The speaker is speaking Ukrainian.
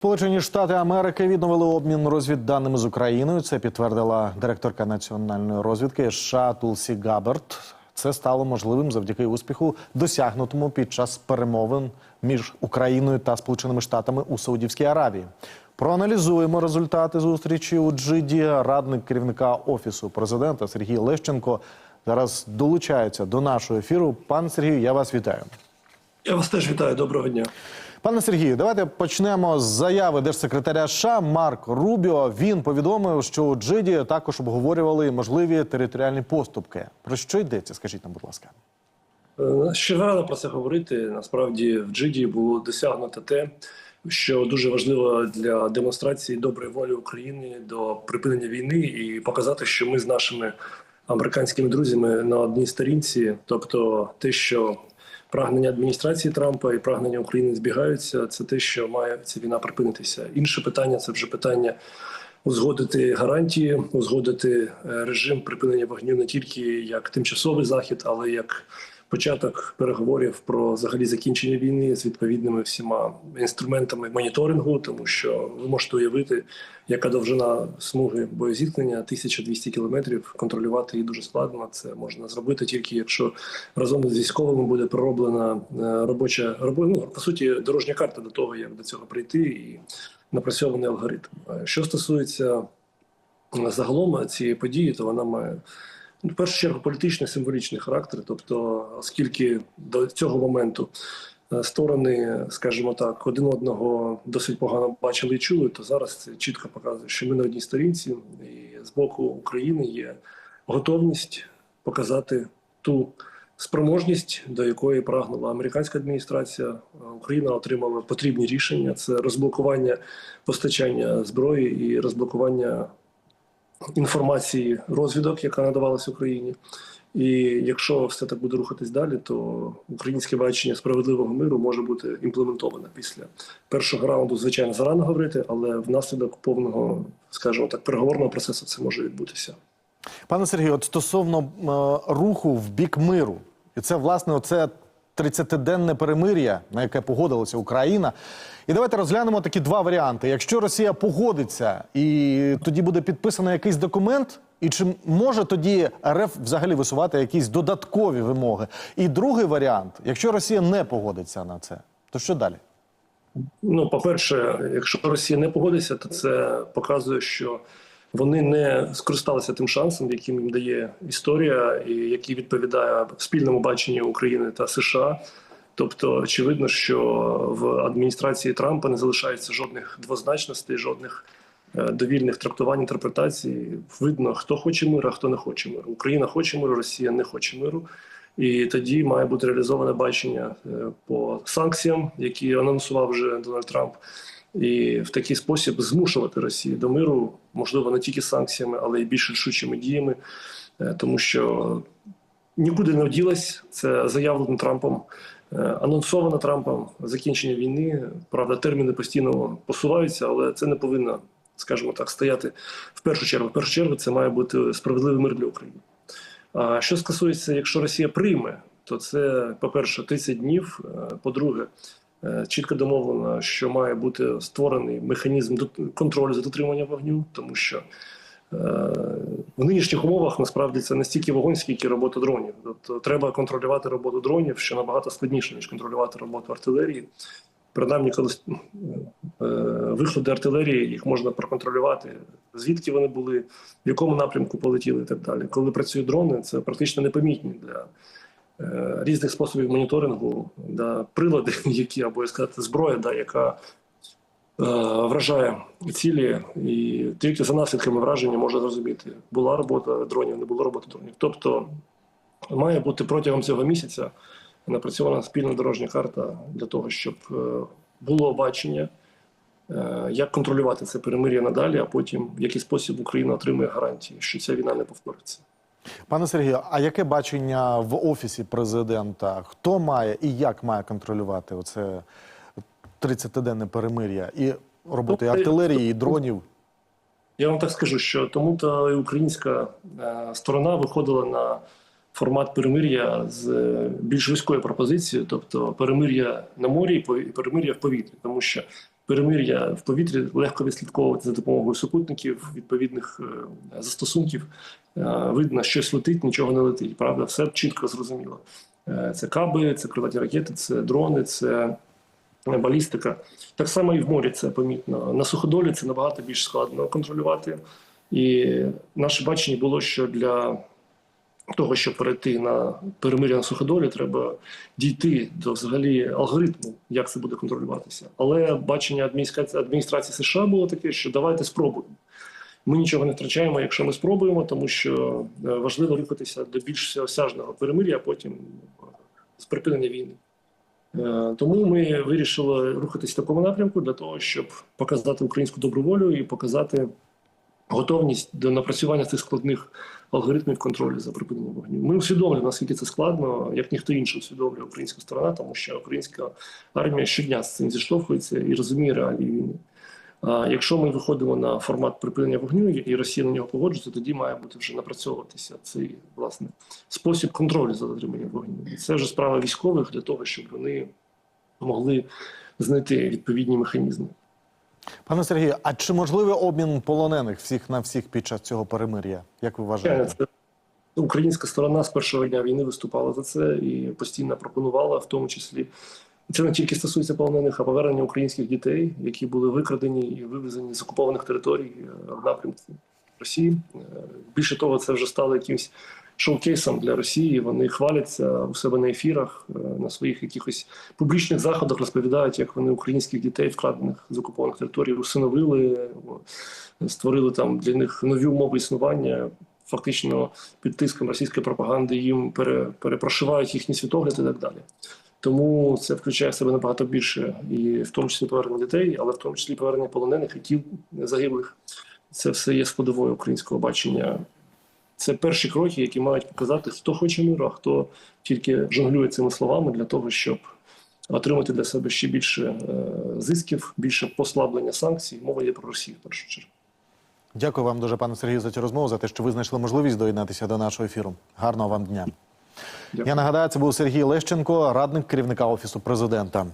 Сполучені Штати Америки відновили обмін розвідданими з Україною. Це підтвердила директорка національної розвідки США Тулсі Габерт. Це стало можливим завдяки успіху, досягнутому під час перемовин між Україною та Сполученими Штатами у Саудівській Аравії. Проаналізуємо результати зустрічі у Джиді. Радник керівника офісу президента Сергій Лещенко зараз долучається до нашого ефіру. Пан Сергію, я вас вітаю. Я вас теж вітаю. Доброго дня. Пане Сергію, давайте почнемо з заяви держсекретаря США Марк Рубіо. Він повідомив, що у Джиді також обговорювали можливі територіальні поступки. Про що йдеться? Скажіть нам, будь ласка. Е, Ще рано про це говорити. Насправді в Джиді було досягнуто те, що дуже важливо для демонстрації доброї волі України до припинення війни і показати, що ми з нашими американськими друзями на одній сторінці, тобто те, що прагнення адміністрації Трампа і прагнення України збігаються, це те, що має ця війна припинитися. Інше питання це вже питання. Узгодити гарантії, узгодити е, режим припинення вогню не тільки як тимчасовий захід, але як початок переговорів про взагалі закінчення війни з відповідними всіма інструментами моніторингу, тому що ви можете уявити, яка довжина смуги боєзіткнення 1200 кілометрів. Контролювати її дуже складно. Це можна зробити тільки якщо разом з військовими буде пророблена е, робоча робо- ну, по суті дорожня карта до того, як до цього прийти і напрацьований алгоритм. Е, Що стосується е, загалом цієї події, то вона має в першу чергу політичний символічний характер. Тобто, оскільки до цього моменту е, сторони, скажімо так, один одного досить погано бачили і чули, то зараз це чітко показує, що ми на одній сторінці, і з боку України є готовність показати ту спроможність, до якої прагнула американська адміністрація. Україна отримала потрібні рішення: це розблокування постачання зброї і розблокування інформації розвідок, яка надавалася Україні. І якщо все так буде рухатись далі, то українське бачення справедливого миру може бути імплементоване після першого раунду. Звичайно, зарано говорити, але внаслідок повного, скажімо так, переговорного процесу це може відбутися. Пане Сергію, от стосовно е, руху в бік миру, і це власне оце 30-денне перемир'я, на яке погодилася Україна. І давайте розглянемо такі два варіанти. Якщо Росія погодиться, і тоді буде підписано якийсь документ, і чи може тоді РФ взагалі висувати якісь додаткові вимоги? І другий варіант, якщо Росія не погодиться на це, то що далі? Ну, по-перше, якщо Росія не погодиться, то це показує, що вони не скористалися тим шансом, яким їм дає історія, і який відповідає спільному баченню України та США. Тобто, очевидно, що в адміністрації Трампа не залишається жодних двозначностей, жодних е, довільних трактувань інтерпретацій. Видно, хто хоче миру, а хто не хоче миру. Україна хоче миру, Росія не хоче миру. І тоді має бути реалізоване бачення е, по санкціям, які анонсував вже Дональд Трамп, і в такий спосіб змушувати Росію до миру, можливо, не тільки санкціями, але й більш рішучими діями, Е, тому що нікуди не вділась це заявлено Трампом. е, Анонсовано Трампом закінчення війни. Правда, терміни постійно посуваються, але це не повинно, скажімо так, стояти в першу чергу. В першу чергу це має бути справедливий мир для України. А що стосується, якщо Росія прийме, то це, по-перше, 30 днів. е, По-друге, чітко домовлено, що має бути створений механізм контролю за дотриманням вогню, тому що е, в нинішніх умовах насправді це не стільки вогонь, скільки робота дронів. Тобто треба контролювати роботу дронів, що набагато складніше, ніж контролювати роботу артилерії. Принаймні, коли е, виходи артилерії їх можна проконтролювати, звідки вони були, в якому напрямку полетіли і так далі. Коли працюють дрони, це практично непомітні для е, різних способів моніторингу, да, прилади, які або сказати, зброя, да, яка е, вражає цілі, і тільки за наслідками враження можна зрозуміти, була робота дронів, не було роботи дронів. Тобто має бути протягом цього місяця напрацьована спільна дорожня карта для того, щоб е, було бачення, е, як контролювати це перемир'я надалі, а потім в який спосіб Україна отримує гарантії, що ця війна не повториться. Пане Сергію, а яке бачення в офісі президента? Хто має і як має контролювати оце 30-денне перемир'я і роботи Ну, артилерії, і дронів? Я вам так скажу, що тому то і українська е, сторона виходила на формат перемир'я з е, більш вузькою пропозицією, тобто перемир'я на морі і перемир'я в повітрі, тому що перемир'я в повітрі легко відслідковувати за допомогою супутників, відповідних е, застосунків. Е, Видно, щось летить, нічого не летить. Правда, все чітко зрозуміло. Е, Це каби, це крилаті ракети, це дрони, це балістика. Так само і в морі це помітно. На суходолі це набагато більш складно контролювати. І наше бачення було, що для того, щоб перейти на перемир'я на суходолі, треба дійти до взагалі алгоритму, як це буде контролюватися. Але бачення адміністрації, адміністрації США було таке, що давайте спробуємо. Ми нічого не втрачаємо, якщо ми спробуємо, тому що е, важливо рухатися до більш всеосяжного перемир'я, а потім е, з припинення війни. Е, Тому ми вирішили рухатись в такому напрямку для того, щоб показати українську добру волю і показати готовність до напрацювання цих складних алгоритмів контролю за припиненням вогню. Ми усвідомлюємо, наскільки це складно, як ніхто інший усвідомлює українська сторона, тому що українська армія щодня з цим зіштовхується і розуміє реалії війни. А якщо ми виходимо на формат припинення вогню і Росія на нього погоджується, тоді має бути вже напрацьовуватися цей власне спосіб контролю за дотриманням вогню. І це вже справа військових для того, щоб вони могли знайти відповідні механізми. Пане Сергію, а чи можливий обмін полонених всіх на всіх під час цього перемир'я? Як ви вважаєте? Українська сторона з першого дня війни виступала за це і постійно пропонувала, в тому числі. Це не тільки стосується полонених, а повернення українських дітей, які були викрадені і вивезені з окупованих територій е, в напрямку Росії. Е, Більше того, це вже стало якимось шоукейсом для Росії. Вони хваляться у себе на ефірах, е, на своїх якихось публічних заходах розповідають, як вони українських дітей, вкрадених з окупованих територій, усиновили, створили там для них нові умови існування. Фактично під тиском російської пропаганди їм пере, перепрошивають їхній світогляд і так далі. Тому це включає в себе набагато більше, і в тому числі повернення дітей, але в тому числі повернення полонених і тіл загиблих. Це все є складовою українського бачення. Це перші кроки, які мають показати, хто хоче миру, а хто тільки жонглює цими словами для того, щоб отримати для себе ще більше е, зисків, більше послаблення санкцій. Мова є про Росію в першу чергу. Дякую вам дуже, пане Сергію, за цю розмову, за те, що ви знайшли можливість доєднатися до нашого ефіру. Гарного вам дня. Дякую. Я нагадаю, це був Сергій Лещенко, радник керівника офісу президента.